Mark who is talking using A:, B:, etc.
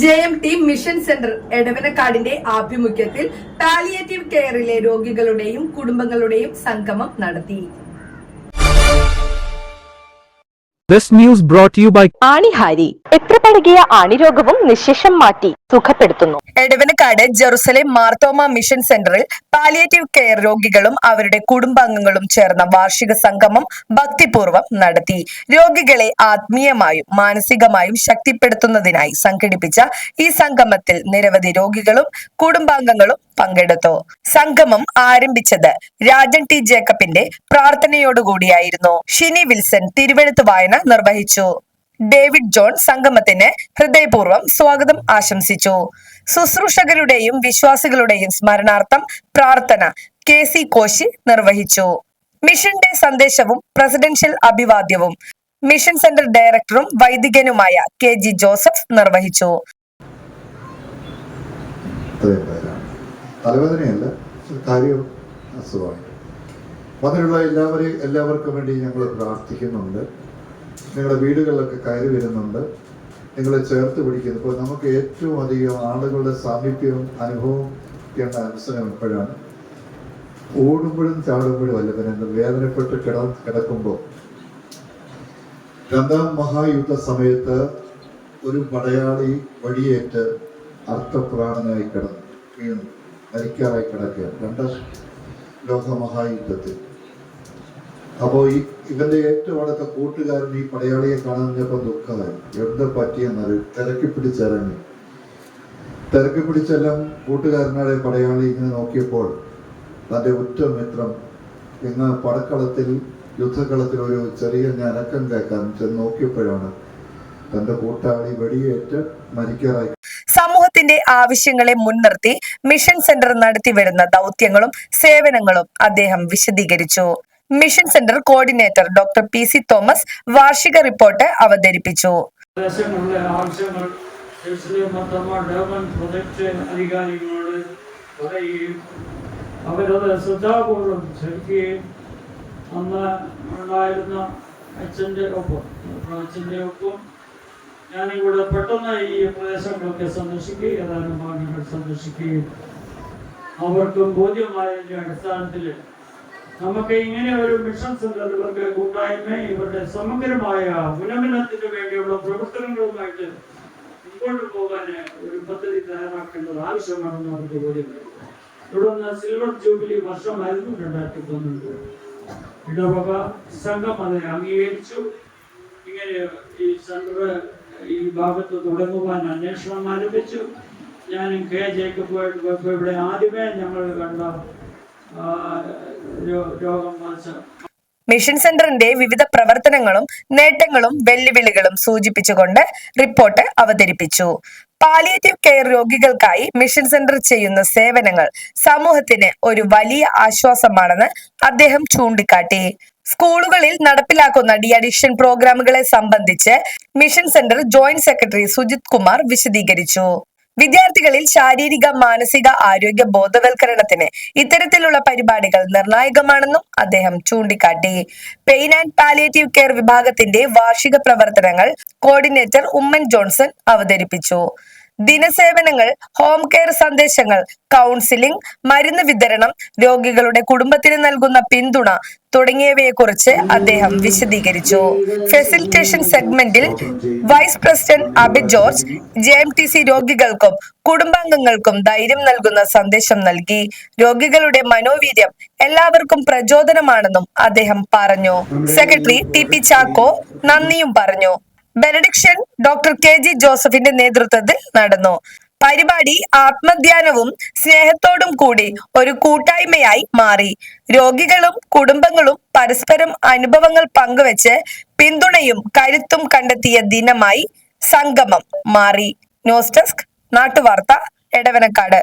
A: J M T mission centre എടവനക്കാടിന്റെ ആഭിമുഖ്യത്തിൽ palliative കെയറിലെ രോഗികളുടെയും കുടുംബങ്ങളുടെയും സംഗമം നടത്തി.
B: This news brought to you by
C: ആണിഹാരി. എത്ര പഴകിയ ആണിരോഗവും നിശേഷം മാറ്റി. സുഖപ്പെടുത്തുന്നു.
A: എടവനക്കാട് ജെറുസലേം മാർത്തോമ മിഷൻ സെന്ററിൽ പാലിയേറ്റീവ് കെയർ രോഗികളും അവരുടെ കുടുംബാംഗങ്ങളും ചേർന്ന വാർഷിക സംഗമം ഭക്തിപൂർവം നടത്തി. രോഗികളെ ആത്മീയമായും മാനസികമായും ശക്തിപ്പെടുത്തുന്നതിനായി സംഘടിപ്പിച്ച ഈ സംഗമത്തിൽ നിരവധി രോഗികളും കുടുംബാംഗങ്ങളും പങ്കെടുത്തു. സംഗമം ആരംഭിച്ചത് രാജൻ ടി ജേക്കബിന്റെ പ്രാർത്ഥനയോടുകൂടിയായിരുന്നു. ഷിനി വിൽസൺ തിരുവെഴുത്ത് വായന നിർവഹിച്ചു. ഡേവിഡ് ജോൺ സംഗമത്തിന് ഹൃദയപൂർവം സ്വാഗതം ആശംസിച്ചു. ശുശ്രൂഷകരുടെയും വിശ്വാസികളുടെയും സ്മരണാർത്ഥം പ്രാർത്ഥന കെ സി കോശി നിർവഹിച്ചു. മിഷന്റെ സന്ദേശവും പ്രസിഡൻഷ്യൽ അഭിവാദ്യവും മിഷൻ സെന്റർ ഡയറക്ടറും വൈദികനുമായ കെ ജി ജോസഫ് നിർവഹിച്ചു.
D: തലവേദനയല്ല എല്ലാവരെയും എല്ലാവർക്കും വേണ്ടി ഞങ്ങൾ പ്രാർത്ഥിക്കുന്നുണ്ട്. നിങ്ങളുടെ വീടുകളിലൊക്കെ കയറി വരുന്നുണ്ട്. നിങ്ങളെ ചേർത്ത് പിടിക്കുന്നു. ഇപ്പോൾ നമുക്ക് ഏറ്റവും അധികം ആളുകളുടെ സാമീപ്യവും അനുഭവവും ചെയ്യേണ്ട അവസരം എപ്പോഴാണ് ഓടുമ്പോഴും ചാടുമ്പോഴും അല്ല പിന്നെ വേദനപ്പെട്ട് കിട കിടക്കുമ്പോൾ. രണ്ടാം മഹായുദ്ധ സമയത്ത് ഒരു പടയാളി വഴിയേറ്റ് അർത്ഥപ്രാണനായി കിടന്നു വീണു മരിക്കാറായി കിടക്കുക രണ്ടാം ലോക മഹായുദ്ധത്തിൽ. അപ്പോൾ ഈ ഇവന്റെ ഏറ്റവും അടുത്ത കൂട്ടുകാരൻ ഈ പടയാളിയെ കാണുന്നപ്പോൾ ദുഃഖമായി. എന്താ പറ്റിയെന്നത് തിരക്കി പിടിച്ചിറങ്ങി തിരക്കി പിടിച്ചെല്ലാം കൂട്ടുകാരനായ പടയാളി ഇങ്ങനെ നോക്കിയപ്പോൾ തന്റെ ഉറ്റ മിത്രം ഇന്ന് പടക്കളത്തിൽ യുദ്ധക്കളത്തിൽ ഒരു ചെറിയ ഞരക്കം കേൾക്കാൻ ചെന്ന് നോക്കിയപ്പോഴാണ് തന്റെ കൂട്ടാളി വെടിയേറ്റ് മരിക്കാറായി.
A: സമൂഹത്തിന്റെ ആവശ്യങ്ങളെ മുൻനിർത്തി മിഷൻ സെന്റർ നടത്തിവരുന്ന ദൗത്യങ്ങളും സേവനങ്ങളും അദ്ദേഹം വിശദീകരിച്ചു. Mission centre coordinator doctor P C Thomas വാർഷിക റിപ്പോർട്ട് അവതരിപ്പിച്ചു.
E: അവരത് ശ്രദ്ധാപൂർവം ശ്രമിക്കുകയും അന്ന് ഉണ്ടായിരുന്ന അച്ഛന്റെ ഒപ്പം അച്ഛന്റെ ഒപ്പം ഞാനിവിടെ പെട്ടെന്ന് ഈ പ്രദേശങ്ങളൊക്കെ സന്ദർശിക്കുകയും ഏതാനും ഭാഗങ്ങൾ സന്ദർശിക്കുകയും അവർക്കും ബോധ്യമായതിന്റെ അടിസ്ഥാനത്തിൽ നമുക്ക് ഇങ്ങനെ ഒരു മിഷൻ സെന്റർ ഇവർക്ക് കൂട്ടായ്മ ഇവരുടെ സമഗ്രമായ ഉന്നമനത്തിന് വേണ്ടിയുള്ള പ്രവർത്തനങ്ങളുമായിട്ട് മുമ്പോട്ട് പോകാൻ ഒരു പദ്ധതി തയ്യാറാക്കേണ്ടത് ആവശ്യമാണെന്ന് അവർക്ക് ബോധ്യമായി തുടർന്ന് സിൽവർ ജൂബിലി വർഷമായിരുന്നു രണ്ടായിരത്തി പന്ത്രണ്ട്. ഇടവക സംഘം അതിനെ അംഗീകരിച്ചു. ഇങ്ങനെ ഈ സെന്റർ ഈ ഭാഗത്ത് തുടങ്ങുവാൻ അന്വേഷണം ആരംഭിച്ചു. ഞാനും കെ ജേക്കബുമായിട്ട് പോയപ്പോൾ ഇവിടെ ആദ്യമേ ഞങ്ങൾ കണ്ട
A: മിഷൻ സെന്ററിന്റെ വിവിധ പ്രവർത്തനങ്ങളും നേട്ടങ്ങളും വെല്ലുവിളികളും സൂചിപ്പിച്ചുകൊണ്ട് റിപ്പോർട്ട് അവതരിപ്പിച്ചു. പാലിയേറ്റീവ് കെയർ രോഗികൾക്കായി മിഷൻ സെന്റർ ചെയ്യുന്ന സേവനങ്ങൾ സമൂഹത്തിന് ഒരു വലിയ ആശ്വാസമാണെന്ന് അദ്ദേഹം ചൂണ്ടിക്കാട്ടി. സ്കൂളുകളിൽ നടപ്പിലാക്കുന്ന ഡി അഡിക്ഷൻ പ്രോഗ്രാമുകളെ സംബന്ധിച്ച് mission centre joint secretary Sujith Kumar വിശദീകരിച്ചു. വിദ്യാർത്ഥികളിൽ ശാരീരിക മാനസിക ആരോഗ്യ ബോധവൽക്കരണത്തിന് ഇത്തരത്തിലുള്ള പരിപാടികൾ നിർണായകമാണെന്നും അദ്ദേഹം ചൂണ്ടിക്കാട്ടി. പെയിൻ ആൻഡ് പാലിയേറ്റീവ് കെയർ വിഭാഗത്തിന്റെ വാർഷിക പ്രവർത്തനങ്ങൾ കോർഡിനേറ്റർ ഉമ്മൻ ജോൺസൺ അവതരിപ്പിച്ചു. ദിനസേവനങ്ങൾ ഹോം കെയർ സന്ദേശങ്ങൾ കൗൺസിലിംഗ് മരുന്ന് വിതരണം രോഗികളുടെ കുടുംബത്തിന് നൽകുന്ന പിന്തുണ തുടങ്ങിയവയെക്കുറിച്ച് അദ്ദേഹം വിശദീകരിച്ചു. ഫെസിലിറ്റേഷൻ സെഗ്മെന്റിൽ vice president Abith George J M T C രോഗികൾക്കും കുടുംബാംഗങ്ങൾക്കും ധൈര്യം നൽകുന്ന സന്ദേശം നൽകി. രോഗികളുടെ മനോവീര്യം എല്ലാവർക്കും പ്രചോദനമാണെന്നും അദ്ദേഹം പറഞ്ഞു. സെക്രട്ടറി ടി പി ചാക്കോ നന്ദിയും പറഞ്ഞു. ബെനഡിക്ഷൻ ഡോക്ടർ കെ ജി ജോസഫിന്റെ നേതൃത്വത്തിൽ നടന്നു. പരിപാടി ആത്മധ്യാനവും സ്നേഹത്തോടും കൂടി ഒരു കൂട്ടായ്മയായി മാറി. രോഗികളും കുടുംബങ്ങളും പരസ്പരം അനുഭവങ്ങൾ പങ്കുവെച്ച് പിന്തുണയും കരുത്തും കണ്ടെത്തിയ ദിനമായി സംഗമം മാറി. ന്യൂസ് ഡെസ്ക് നാട്ടുവാർത്ത എടവനക്കാട്.